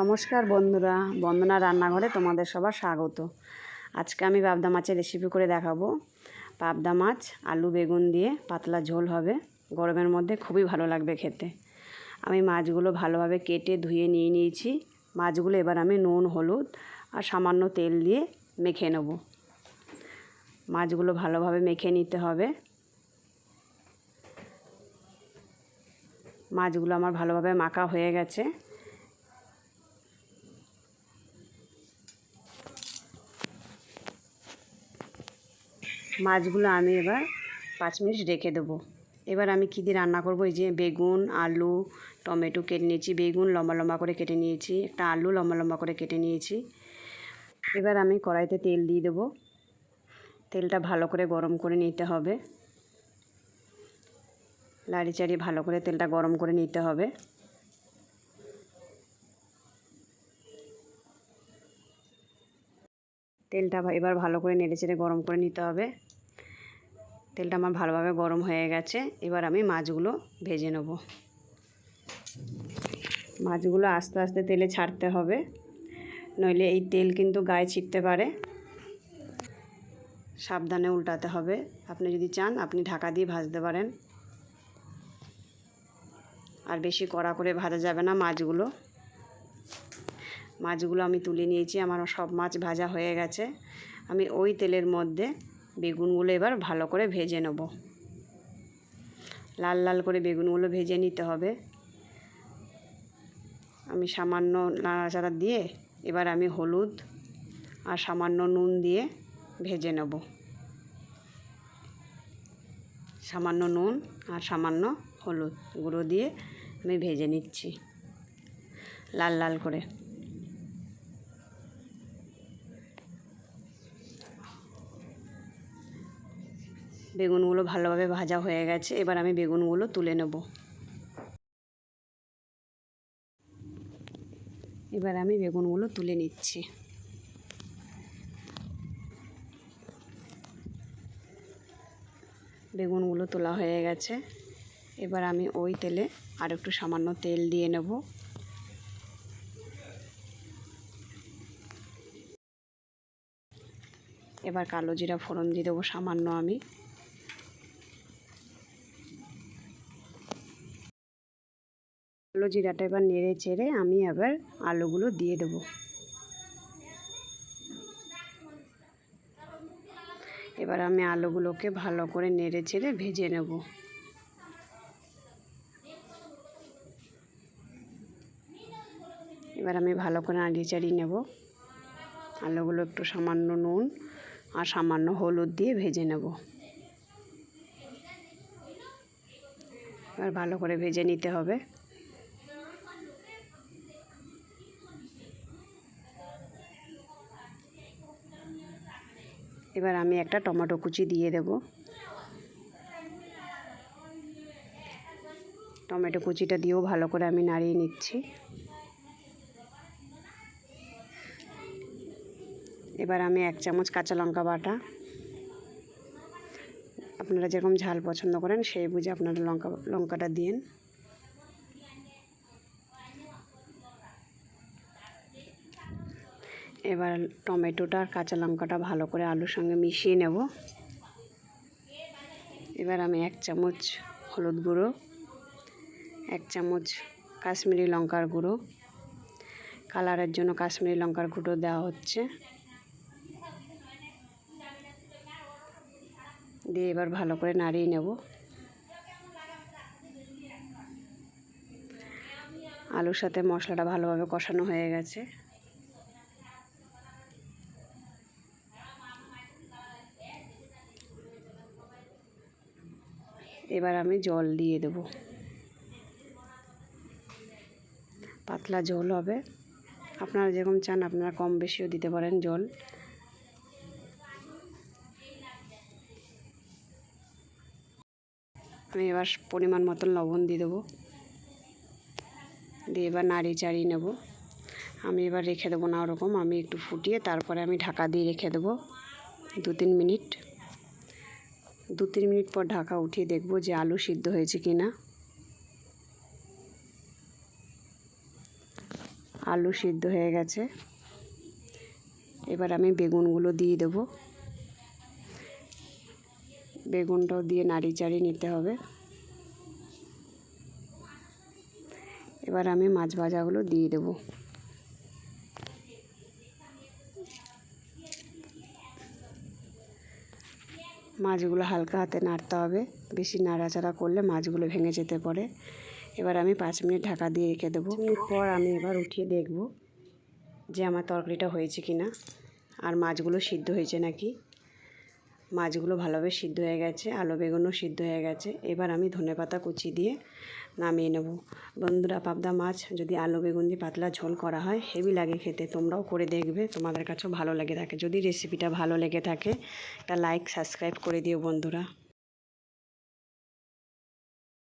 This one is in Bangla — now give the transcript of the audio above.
নমস্কার বন্ধুরা, বন্দনা রান্নাঘরে তোমাদের সবার স্বাগত। আজকে আমি পাবদা মাছের রেসিপি করে দেখাবো। পাবদা মাছ, আলু বেগুন দিয়ে পাতলা ঝোল হবে। গরমের মধ্যে খুবই ভালো লাগবে খেতে। আমি মাছগুলো ভালোভাবে কেটে ধুয়ে নিয়ে নিয়েছি। মাছগুলো এবার আমি নুন, হলুদ আর সামান্য তেল দিয়ে মেখে নেব। মাছগুলো ভালোভাবে মেখে নিতে হবে। মাছগুলো আমার ভালোভাবে মাখা হয়ে গেছে। মাছগুলো আমি এবার পাঁচ মিনিট রেখে দেবো। এবার আমি কী দিয়ে রান্না করব? এই যে বেগুন, আলু, টমেটো কেটে নিয়েছি। বেগুন লম্বা লম্বা করে কেটে নিয়েছি। একটা আলু লম্বা লম্বা করে কেটে নিয়েছি। এবার আমি কড়াইতে তেল দিয়ে দেবো। তেলটা ভালো করে গরম করে নিতে হবে। লাড়ি চাড়ি ভালো করে তেলটা গরম করে নিতে হবে। তেলটা এবার ভালো করে নেড়ে চেড়ে গরম করে নিতে হবে। তেলটা আমার ভালোভাবে গরম হয়ে গেছে। এবার আমি মাছগুলো ভেজে নেব। মাছগুলো আস্তে আস্তে তেলে ছাড়তে হবে। নইলে এই তেল কিন্তু গায়ে ছিটতে পারে। সাবধানে উল্টাতে হবে। আপনি যদি চান, আপনি ঢাকা দিয়ে ভাজতে পারেন। আর বেশি কড়া করে ভাজা যাবে না মাছগুলো। মাছগুলো আমি তুলে নিয়েছি, আমার সব মাছ ভাজা হয়ে গেছে। আমি ওই তেলের মধ্যে বেগুনগুলো এবার ভালো করে ভেজে নেব। লাল লাল করে বেগুনগুলো ভেজে নিতে হবে। আমি সামান্য নাড়াচাড়া দিয়ে এবার আমি হলুদ আর সামান্য নুন দিয়ে ভেজে নেব। সামান্য নুন আর সামান্য হলুদ গুঁড়ো দিয়ে আমি ভেজে নিচ্ছি। লাল লাল করে। বেগুনগুলো ভালোভাবে ভাজা হয়ে গেছে, এবার আমি বেগুনগুলো তুলে নেব। এবার আমি বেগুনগুলো তুলে নিচ্ছি। বেগুনগুলো তোলা হয়ে গেছে। এবার আমি ওই তেলে আর একটু সামান্য তেল দিয়ে নেব। এবার কালো জিরা ফোড়ন দিয়ে দেবো সামান্য আমি। কালো জিরাটা এবার নেড়ে চেড়ে আমি আবার আলুগুলো দিয়ে দেবো। এবার আমি আলুগুলোকে ভালো করে নেড়ে চেড়ে ভেজে নেব। এবার আমি ভালো করে নাড়িয়ে চাড়িয়ে নেব। আলুগুলো একটু সামান্য নুন আর সামান্য হলুদ দিয়ে ভেজে নেব। এবার ভালো করে ভেজে নিতে হবে। এবার আমি একটা টমেটো কুচি দিয়ে দেব। টমেটো কুচিটা দিয়েও ভালো করে আমি নাড়িয়ে নিচ্ছি। এবার আমি এক চামচ কাঁচা লঙ্কা বাটা। আপনারা যেরকম ঝাল পছন্দ করেন সেই বুঝে আপনারা লঙ্কা, লঙ্কাটা দিন। এবার টমেটোটা আর কাঁচা লঙ্কাটা ভালো করে আলুর সঙ্গে মিশিয়ে নেব। এবার আমি এক চামচ হলুদ গুঁড়ো, এক চামচ কাশ্মীরি লঙ্কার গুঁড়ো। কালারের জন্য কাশ্মীরি লঙ্কার গুঁড়ো দেওয়া হচ্ছে। দিয়ে এবার ভালো করে নাড়িয়ে নেব। আলুর সাথে মশলাটা ভালোভাবে কষানো হয়ে গেছে। এবার আমি জল দিয়ে দেব। পাতলা ঝোল হবে। আপনারা যেরকম চান আপনারা কম বেশিও দিতে পারেন জল। আমি এবার পরিমাণ মতন লবণ দিয়ে দেবো। দিয়ে এবার নাড়িয়ে চাড়িয়ে নেব। আমি এবার রেখে দেবো না ওরকম, আমি একটু ফুটিয়ে তারপরে আমি ঢাকা দিয়ে রেখে দেবো। দু তিন মিনিট। দু তিন মিনিট পর ঢাকা উঠিয়ে দেখব যে আলু সিদ্ধ হয়েছে কি না। আলু সিদ্ধ হয়ে গেছে। এবার আমি বেগুনগুলো দিয়ে দেবো। বেগুনটাও দিয়ে নাড়ি নিতে হবে। এবার আমি মাছ ভাজাগুলো দিয়ে দেবো। মাছগুলো হালকা হাতে নাড়তে হবে। বেশি নাড়াচাড়া করলে মাছগুলো ভেঙে যেতে পারে। এবার আমি পাঁচ মিনিট ঢাকা দিয়ে রেখে দেবো। মিনিট পর আমি এবার উঠিয়ে দেখব যে আমার তরকারিটা হয়েছে কি না আর মাছগুলো সিদ্ধ হয়েছে নাকি। মাছগুলো ভালোভাবে সিদ্ধ হয়ে গেছে, আলু বেগুনও সিদ্ধ হয়ে গেছে। এবার আমি ধনে পাতা কুচি দিয়ে নামিয়ে নেব। বন্ধুরা, পাবদা মাছ যদি আলু বেগুন দিয়ে পাতলা ঝোল করা হয়, হেভি লাগে খেতে। তোমরাও করে দেখবে, তোমাদের কাছেও ভালো লেগে থাকে। যদি রেসিপিটা ভালো লেগে থাকে, একটা লাইক সাবস্ক্রাইব করে দিও বন্ধুরা।